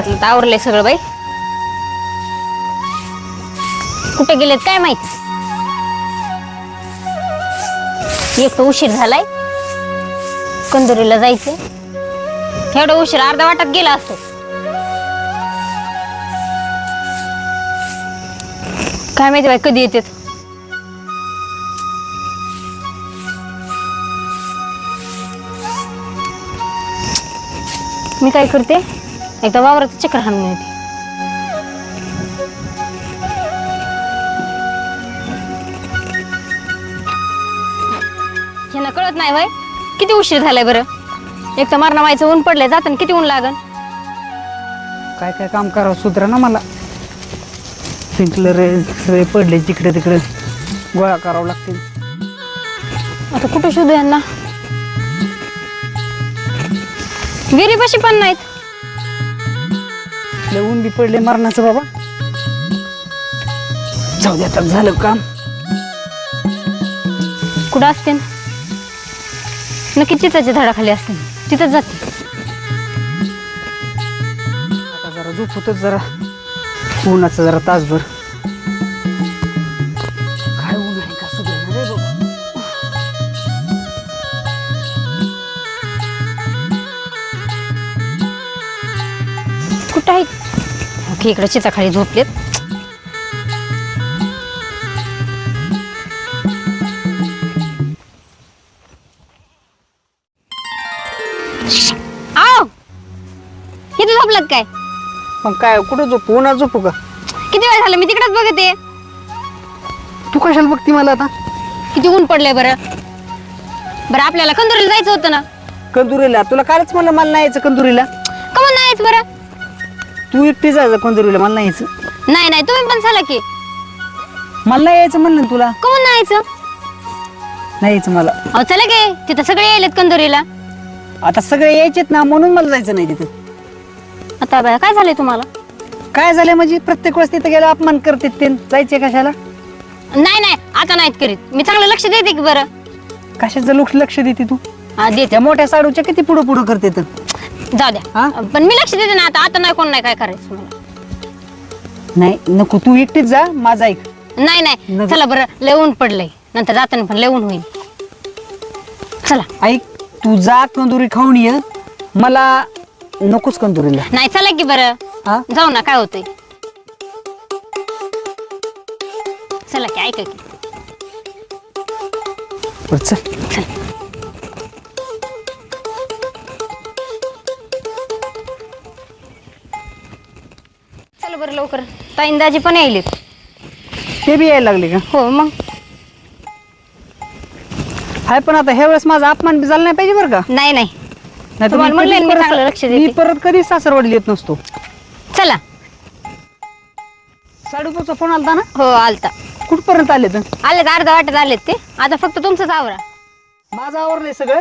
घरातलं तर आवरलंय सगळं बाई. कुठे गेलेत काय माहीत? एक तर उशीर झालाय. कंदुरीला जायचं एवढा उशीर अर्धा वाटात गेला असतो. काय माहिती बाई कधी येते मी काय करते? एकदा वावराचं चक्र हाणून येते. ह्यांना कळत नाही बाई किती उशीर झालाय बरं. एक तर मारणं व्हायचं ऊन पडलंय जाताना किती ऊन लागन? काय काय काम करावं सुधरा ना मला. स्प्रिंकलर सगळे पडले जिकडे तिकडे. गोळा करावं लागतील. आता कुठं शोधू यांना? विहिरीपाशी पण नाहीत. लय ऊन बी पडले मरणाचं बाबा. जाऊ दे आता झालं काम. कुठं असते? नक्की चिताच्या झाडाखाली असते. तिथंच जाते. आता जरा झोपतच जरा. उन्हाचं जरा तासभर. ओके इकडे चिताखाली झोपलेत. आओ! इथे झोपलात काय? मग काय कुठं झोपू? उन्हात झोपू का? किती वेळ झाला? मी तिकडेच बघते. तू कशाला बघती मला आता? किती ऊन पडलंय बरं. बरं आपल्याला कंदुरीला जायचं होतं ना. कंदुरीला? तुला कालच म्हणलं मला नाही यायचं कंदुरीला. कमून नाही यायचं बरं. तू एकटी जायचं कंदुरीला मला नाही यायचं. नाही नाही तुम्ही पण चला की. मला नाही यायचं म्हणलं ना तुला. कमून नाही यायचं? नाही यायचं मला. अहो चला गे तिथं सगळे यायलेत कंदुरीला. आता सगळे यायचेत ना म्हणून मला जायचं नाही तिथं. आता बाया काय झालंय तुम्हाला? काय झालंय म्हणजे प्रत्येक वेळेस तिथं गेलं अपमान करते ते. जायचे कशाला? नाही नाही आता नाहीत करीत. मी चांगलं लक्ष देते की बरं. कशाचं लक्ष लक्ष देते तू? हा देते. त्या मोठ्या साडूच्या किती पुढं पुढं करते तर जाऊ हा? द्या पण मी लक्ष देते ना आता. आता नाही कोण नाही काय करायचं मला. नाही नको. तू एकटीच जा माझा ऐक नाही नाही. चला बरं लय ऊन पडलंय. नंतर जाताना पण लय ऊन होईल. चला. ऐक तू जा कंदुरी खाऊन ये. मला नकोच कंदुरीला नाही चला की बरं. हा? जाऊ ना काय होतंय. चला की ऐका की. बरं, चल. चल. लवकर. ताईन दाजी पण यायलेत. ते बी यायला लागले का? हो मग. हाय पण आता ह्या वेळेस माझा अपमान बी झाला नाही पाहिजे बरं का? नाही नाही. तुम्हाला म्हणलंय ना मी चांगलं लक्ष देते. मी परत कधी सासरवाडी येत नसतो. चला. साडूपूरचा फोन आलता ना? हो आलता. कुठपर्यंत आले तर आलेत अर्धा वाटत आलेत ते. आता फक्त तुमचंच आवरा. माझं आवरलंय सगळं.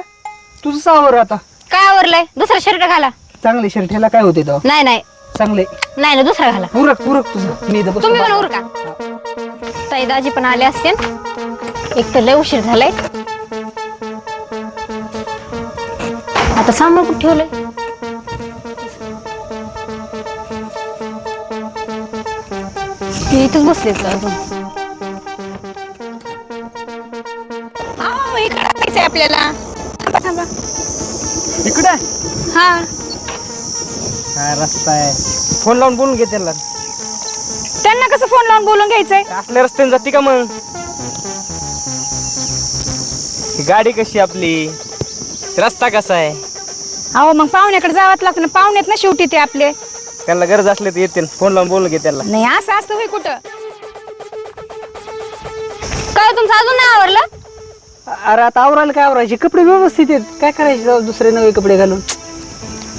तुझं आवर आता. काय आवरलंय? दुसरा शर्ट घाला. चांगले शर्ट ह्याला काय होते तेव्हा? नाही नाही. चांगले. नाही ना दुसरा घाला. पुरक पुरक तुझं. मी इथं. तुम्ही पण उरका. ताई दाजी पण आले असते एक तर लय उशीर झालाय. आता सामान कुठे ठेवलंय? ते इथंच बसले अजून. आपल्याला. थांबा थांबा. इकडे? हा. काय रस्ता आहे? फोन लावून बोलून घे त्याला त्यांना कसं फोन लावून बोलून घ्यायचंय? असल्या रस्त्याने जाते का मग? ही गाडी कशी आपली? रस्ता कसा आहे? अहो मग पाहुण्याकडे जावंच लागतं ना. पाहुण्यात ना शेवटी ते आपले. त्यांना गरज असले तर येते फोन लावून बोलून घे त्याला नाही असं असतं होय कुठं? काय तुमचं अजून नाही आवरलं? अरे आता आवरायला काय आवरायचे? कपडे व्यवस्थित आहेत. काय करायचे? जाऊ दुसरे नवे कपडे घालून.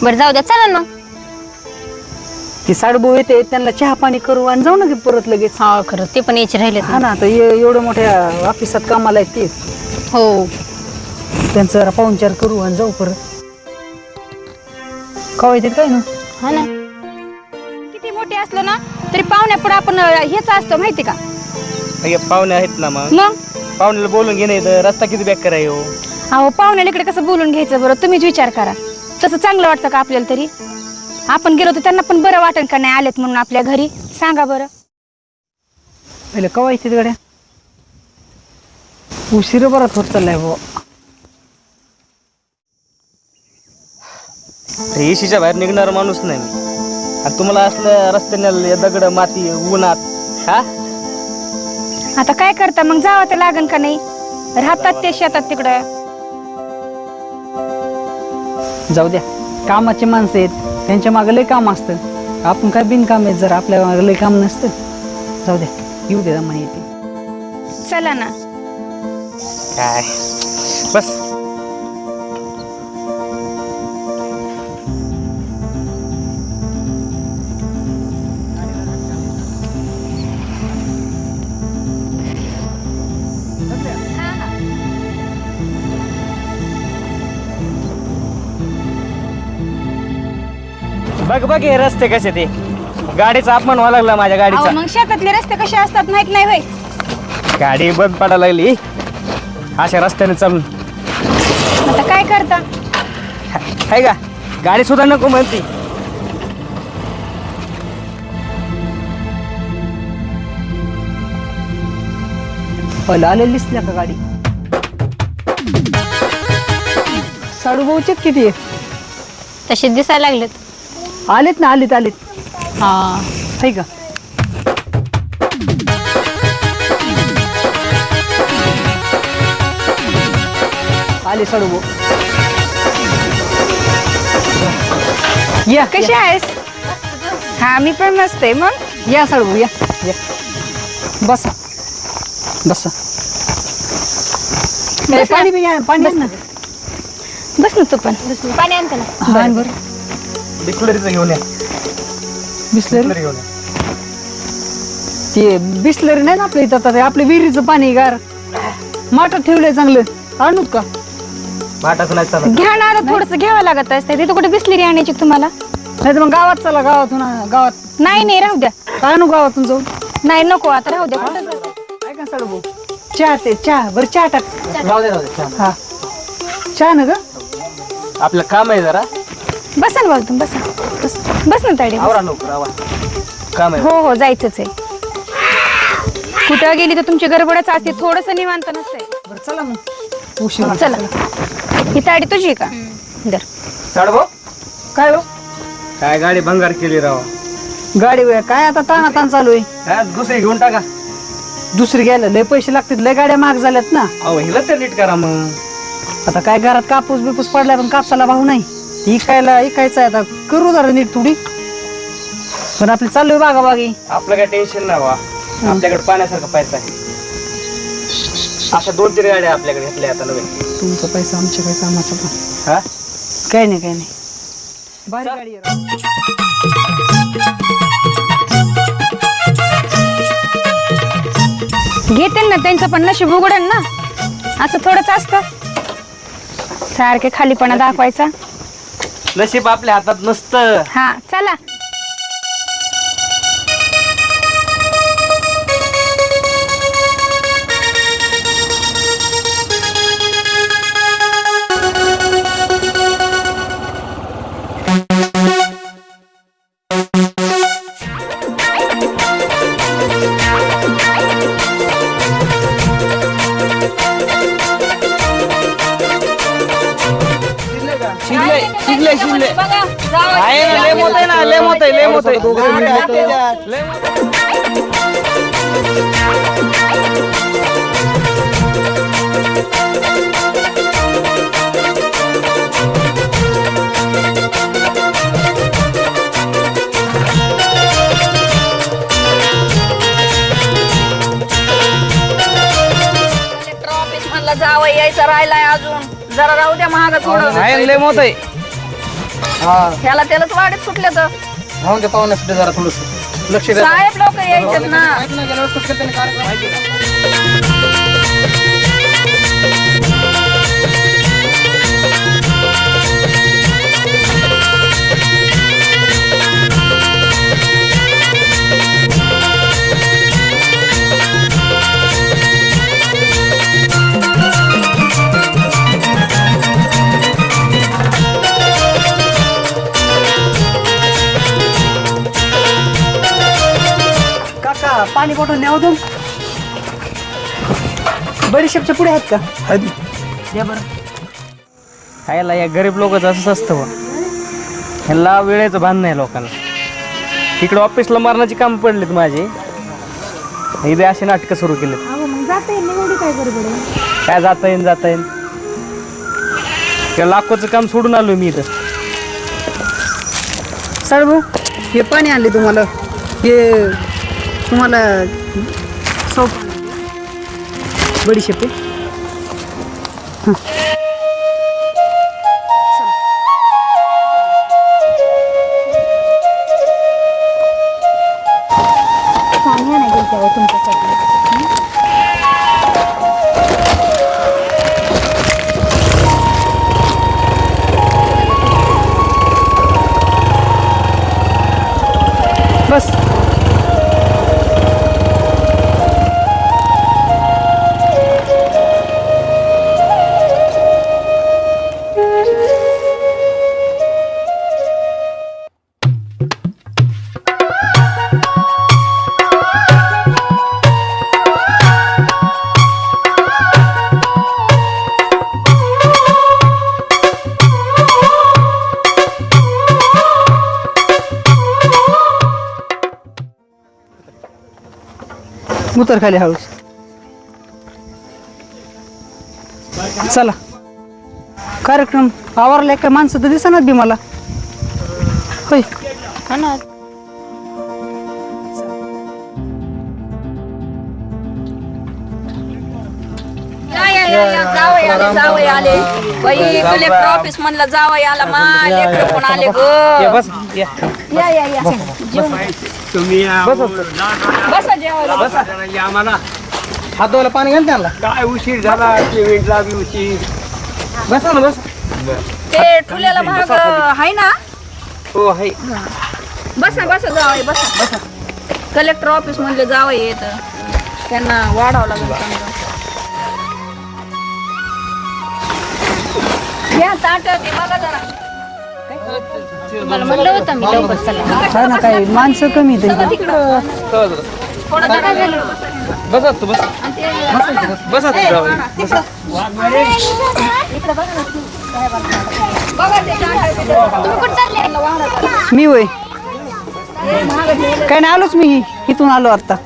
बरं जाऊ द्या. चला ना मग. ती साडूभाऊ येते त्यांना चहा पाणी करू आणि जाऊ ना की परत लगेच. हा खरं. ते पण यायचे राहिले हा ना आता ए- एवढ्या मोठ्या ऑफिसात कामाला आहेत ते. हो. त्यांचं जरा पाहुणचार करू आणि जाऊ परत. कवा येतात काय ना? हा ना. किती मोठे असलो ना तरी पाहुण्यापुढे आपण अं, हेच असतो माहिती का? हे पाहुणे आहेत ना मग. मग? पाहुण्याला बोलून घे नाही तर रस्ता किती बॅक कराय हो? अहो पाहुण्याला इकडे कसं बोलून घ्यायचं बरं? तुम्हीच विचार करा. तसं चांगलं वाटतं का आपल्याला तरी? आपण गेलो तर त्यांना पण बरं वाटेल का नाही आलेत म्हणून आपल्या घरी? सांगा बरं. पहिले कवा येते गड्या उशीर बराच होत चाललाय बुवा एसीच्या बाहेर निघणारा माणूस नाही मी. आणि तुम्हाला असलं रस्त्याने दगड माती उन्हात हा? आता काय करता? मग जावं तर लागन का नाही? राहतात ते शेतात तिकडं. जाऊ द्या. कामाचे माणसं आहेत. त्यांच्या मागे लय काम असतं. आपण काय बिनकाम आहेत जर आपल्या मागे लय काम नसतं. जाऊ द्या येऊ दे म्हणे येते. चला ना. काय? बस. बघ बघ हे रस्ते कसे ते. गाडीचा अपमान व्हायला लागला माझ्या अहो, गाडीचा. मग शेतातले रस्ते कसे असतात माहीत नाही होय. गाडी बंद पडायला लागली. अशा रस्त्याने चालून आता काय करता? आहे का? गाडी सुद्धा नको म्हणती. पहिलं आलेली दिसल्या का गाडी? साडू भाऊचेत किती? आहे तसे दिसायला लागलेत. आलेत ना आलेत आलेत. हा. आहे का आले साडू या कशी आहेस? हा मी पण मस्त आहे मग. या साडू या या. बसा. बसा. ए, पाणी बी घ्या, पाणी आण ना. बस ना तू पण. पाणी आणते ना हा, आण बरं. डिक्लरीचं घेऊन या. बिसलरी? डिक्लरी घेऊन या. ते बिसलरी नाही ना आपल्या इथं आता ते आपलं विहिरीचं पाणी गार. माठात ठेवलंय चांगलं. आणूत का? माटाचं नाही चालत. ना थोडस घ्यावं लागत असते तिथं कुठे बिसलेरी आणायची तुम्हाला? नाही तर मग गावात चला गावातून आ- गावात. नाही नाही राहू द्या. आणू गावातून जाऊन. नाही नको आता राहू द्या. जाऊ? ऐका भाऊ चहा ते चहा. बरं चहा टाक. दे दे. हा. चहा ना ग. आपलं काम आहे जरा. बसा ना भाऊ तुम्ही बसा. बस बस ना ताडी आवरा लवकर आवा काम आहे. हो हो जायचंच आहे. कुठं गेली तर तुमची गडबडच असते थोडस निवांत नसतंय. बरं चला मग. उशीर होत चला ही ताडी तुझी आहे का? दर. साड भाऊ? काय हो? काय गाडी भंगार केली राव. गाडी वया काय आता ताना ताण चालू आहे? हा, दुसरी घेऊन टाका. दुसरी घ्यायला लय पैसे लागतात लय गाड्या महाग झाल्यात ना. अहो हिला तर नीट करा मग. आता काय घरात कापूस बिपूस पडला पण कापसाला भाव नाही. इकायला इकायचं आहे. आता करू जरा नीट थोडी. पण आपली चालू आहे बागा बागी आपलं काय टेन्शन नाही बा आपल्याकडे पाण्यासारखा पैसा आहे. अशा दोन तीन गाड्या आपल्याकडे घेतल्या आता नवीन. तुमचा पैसा आमच्या काय कामाचा पण. हा? काय नाही काय नाही. भारी गाडी आहे राव. घेते ना त्यांचं पण नशीब उघडन ना. असं थोडंच असतं. सारखे खालीपणा दाखवायचा. नशीब आपल्या हातात नसतं. हा चला. जरा राहू द्या महाग थोडं. आहे लय मोठ आहे. ह्याला त्यालाच वाढत सुटले तर. राहून द्या पाहुण्यासाठी जरा थोडस. लक्ष द्या. साहेब लोक यायचेत ना. बडीशेपच्या पुढे आहेत का? द्या बरं. खायला या गरीब लोकच असंच असतं बा ह्याला वेळेचं भान नाही लोकांना. तिकडे ऑफिसला मारण्याची काम पडलीत माझे. इथे अशी नाटकं सुरू केलीत. काय जाता येईन जाता येईन त्या लाखोचं काम सोडून आलो मी इथं. साडभाऊ हे पाणी आणले तुम्हाला. हे तुम्हाला सोप बडीशेप आहे उतर खाली हळूच चला. कार्यक्रम आवरला काय माणसं तर दिसणार बी मला. होय. या या या या जावई आले जावई आले. बाई कलेक्टर ऑफिस मधला जावई आला मा लेकर पण आले या ग बस. या या या. या बसा जेवायला हात धुवायला पाणी घाल त्यांना. काय उशीर झाला पेमेंट लागली उशीर. बसा ना बस. ते ठुल्याला भाग आहे ना? हो आहे. बसा बसा जावई बसा. कलेक्टर ऑफिस मधले जावई येत. त्यांना वाढावं लागेल समजा. घ्या ताट ते बघा जरा. मला म्हणलं होतं मी लवकर चला. हा ना काय माणसं कमी आहेत इथं. थोडं जरा झालं. बसा तू बस. बसा तू जावई. मी होय. काय नाही आलोच मी इथून आलो आता.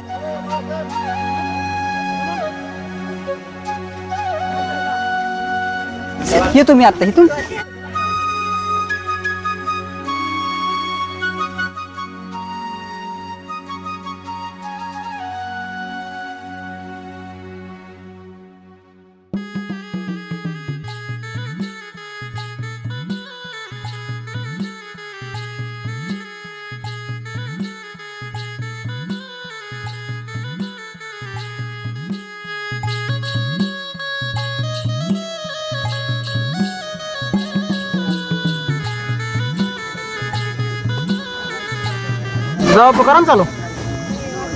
येतो मी आता इथून. जाऊ तू करा ना चालू.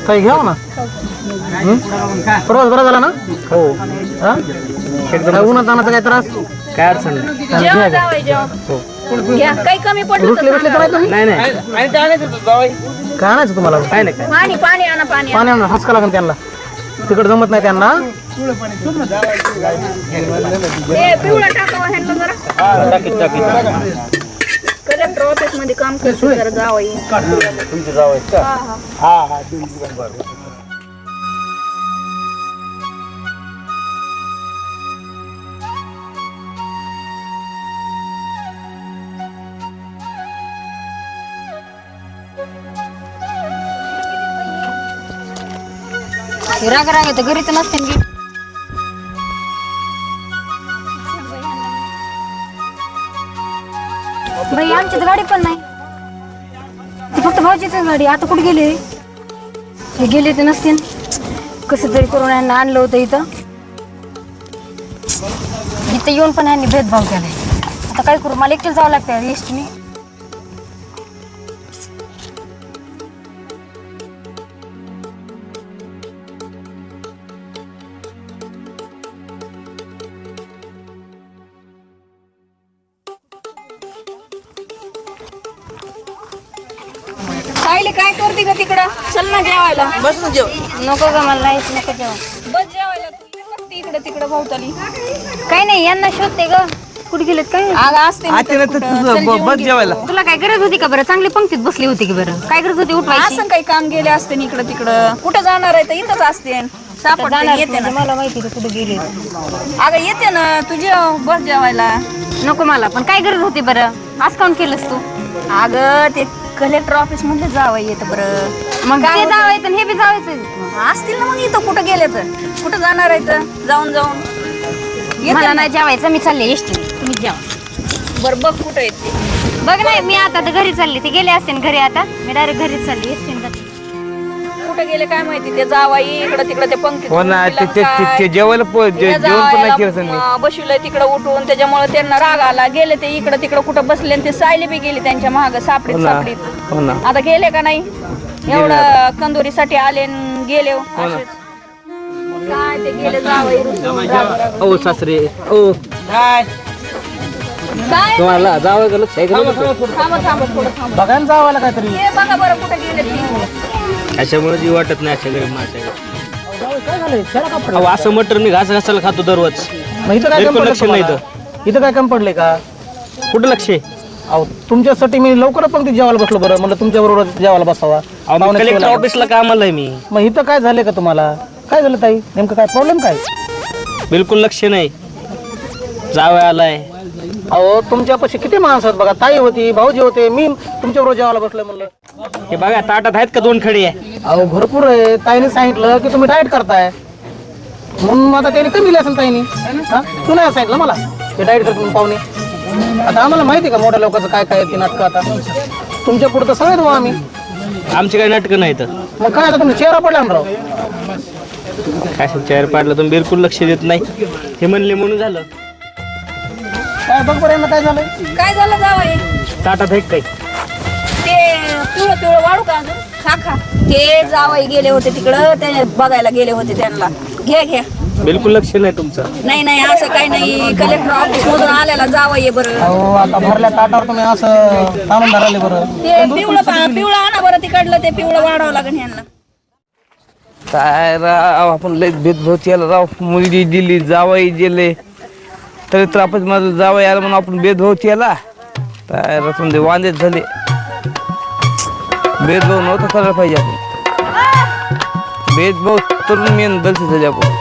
काही घ्याव ना? प्रवास बरा झाला ना? हो. उन्हात आणायचा काय त्रास? काय अडचण नाही. जेवा जावई जेवा घ्या. काही कमी पडलं तर भेटले तर सांगा. नाही? नाही काय आणायचं तुम्हाला? काय नाही काय पाणी पाणी आणा पाणी आणा. पाणी आणा. हसका लागेल त्यांना. तिकड जमत नाही त्यांना. ते पिवळा टाकावा ह्यांना जरा. ऑफिसमध्ये काम करतो जरा जावई. तुमचे जाव आहेत का? हा हा. बरं राग राग येतं घरी तर नसते नाही आमची तर गाडी पण नाही. ती फक्त भाऊचीच गाडी आता कुठे गेली? हे गेले तर नसते कसं तरी करून यांना आणलं होतं इथं. इथं येऊन पण यांनी भेदभाव केलाय. आता काय करू? मला एकटेच जावं लागतं लिस्टने बस ना जेव. नको ग मला नाहीच नको जेवण. बस जेवायला तू बघते इकडे तिकडे भोवताली काही नाही यांना शोधते ग. कुठे गेलेत काय? अगं असते ना तर कुठं. चल जेवून घेऊ. तुला काय गरज होती का बरं? चांगली पंक्तीत बसली होती की बरं? काय गरज होती उठवायची? असं काही काम गेले असते ना इकडं तिकडं. कुठं जाणार आहे तर इथंच असते. सापडते जाणार येते ना. म्हणजे मला माहिती का कुठे गेले. अगं येते ना. तू जेव. बस जेवायला. नको मला. पण काय गरज होती बरं? आज काऊन केलंस तू? अगं ते कलेक्टर ऑफिसमध्ये जावं येतं बरं. मग? ते जावायचं आणि हे बी जावायचं असतील ना मग इथं कुठं गेले तर. कुठं जाणार आहे तर? जाऊन जाऊन. येते मला ना. नाही जेवायचं मी चालले एसटी तुम्ही जेवा. बरं बघ कुठं येते बघ नाही मी आता तर घरी चालली. ते गेले असते घरी आता. मी डायरेक्ट घरीच चालली एसटी कुठं गेले काय माहिती? ते जावाई इकडं तिकडं ते पंक्तीत हो ना ते ते- ते- ते जेवायला प- जे- त्या जेवण पण नाही केलं त्यांनी. अं, बसवलंय तिकडं उठून. त्याच्यामुळे त्यांना राग आला. गेले ते इकडं तिकडं कुठं बसले आणि ते सायले बी गेले त्यांच्या महाग सापडीत हो ना. सापडीत. हो ना. आता गेले का नाही? एवढं कंदोरीसाठी आले न गेले हो, असेच. काय ते गेले जावई रुसून. ओ सासरे. ओ. काय? तुम्हाला जावं? थांबा थांबा थोडं थांबा बघायला जावायला काहीतरी. हे बघा बरं कुठं गेले ते. अशामुळे जी वाटत नाही अशा गरीब माणसाकडे काय झालंय? खेळा का अहो असं मटर मी घास घासायला खातो दररोज. मग इथं काय बिलकुल कमी पडलं लक्ष नाही तुम्हाला? इथं. काय कमी पडले का? कुठं लक्ष आहे? अहो तुमच्यासाठी मी लवकर पंक्तीत जेवायला बसलो बरं. म्हणलं तुमच्या बरोबर जेवायला बसावा. अहो, मी पाहुणे कलेक्टर सोयला. ऑफिसला कामाला आहे मी. मग इथं काय झालंय का तुम्हाला? काय झालं ताई? नेमकं काय प्रॉब्लेम काय? बिलकुल लक्ष नाही. जावं आलाय. अहो तुमच्यापाशी किती माणसं आहेत बघा. ताई होती भाऊजी होते. मी तुमच्या बरोबर जेवायला बसलोय म्हणलं. हे बघा ताटात आहेत का दोन खडी आहे? अहो भरपूर आहे. ताईने सांगितलं की तुम्ही डाएट करताय. म्हणून आता त्याने कमी असेल ताईने. हा? तू नाही सांगितलं मला? ते डाएट करतो म्हणून पाहुणे. आता आम्हाला माहिती आहे का मोठ्या लोकांचं काय काय आहे ते नाटकं आता? तुमच्या पुढं तर सगळे देऊ आम्ही. आमची काही नाटकं नाही तर मग काय आता तुम्ही चेहरा पडला ना राव? काय चेअर पाडलं तुम्ही बिलकुल लक्ष देत नाही. हे म्हणले म्हणून झालं. काय बघ बरं यांना काय झालंय? काय झालं जावई? ताटात आहे काही. ते पिवळं पिवळं वाढू का अजून? खा खा. ते जावई गेले होते तिकडं ते बघायला गेले होते त्यांना. घे घे. बिलकुल लक्ष नाही तुमचं. नाही नाही असं काही नाही. कलेक्टर ऑफिस मधून आलेला जावं ये बरं. अहो आता भरल्या ताटावर तुम्ही असं ताणून धराले बरं. ते पिवळं पा- पिवळं आणा बरं तिकडलं ते पिवळं वाढावं लागेल ह्यांना. काय राव आपण लय भेदभाव केला राव. मुलगी दिली जावई दिले तरी तर आपण माझं जावई आलं म्हणून आपण भेदभाव केला. काय रचून दे वांदेच झाले. भेदभाव नव्हता करायला पाहिजे आपण. भेदभाव तरुण मेन गलती झाली आपण.